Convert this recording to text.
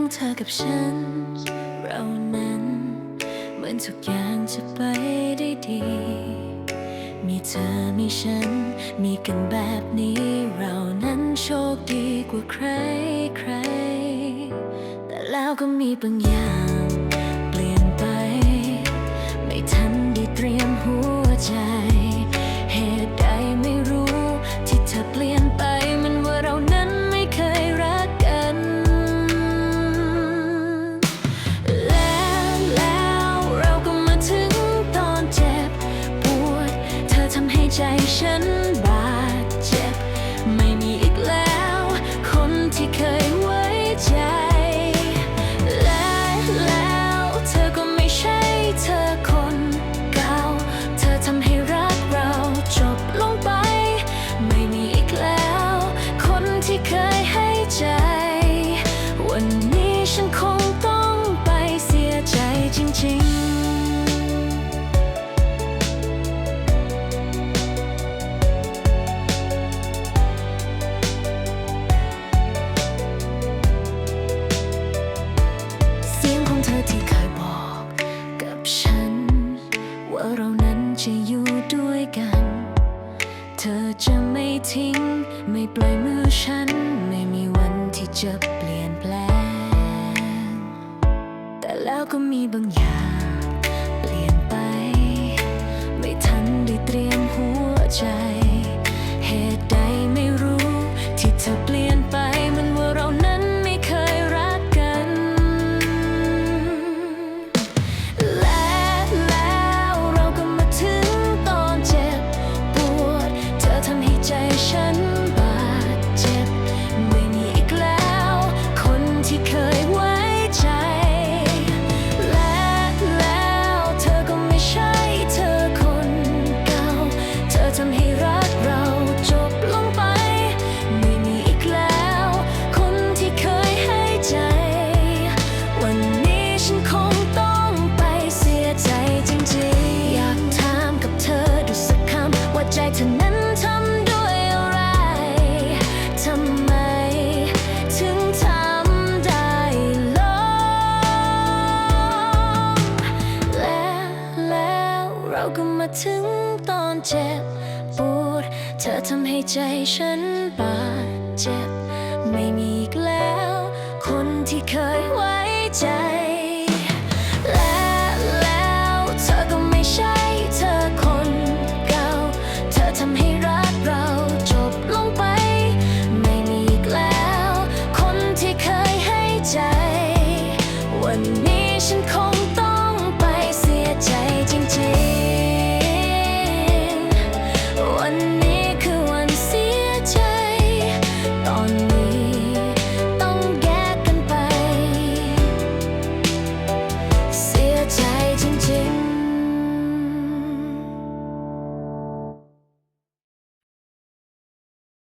ของเธอกับฉัน เรานั้น เหมือนทุกอย่างจะไปได้ดี มีเธอมีฉัน มีกันแบบนี้ เรานั้นโชคดีกว่าใครใคร แต่แล้วก็มีบางอย่าง ใจฉัน ทิ้ง ไม่ปล่อยมือฉัน ไม่มีวันที่จะเปลี่ยนแปลง แต่แล้วก็มีบางอย่าง จ็บปวด เธอทำให้ใจฉันบาดเจ็บ ไม่มีอีกแล้ว คนที่เคยไว้ใจ และแล้วเธอก็ไม่ใช่เธอคนเก่า เธอทำให้รักเราจบลงไป ไม่มีอีกแล้ว คนที่เคยให้ใจ วันนี้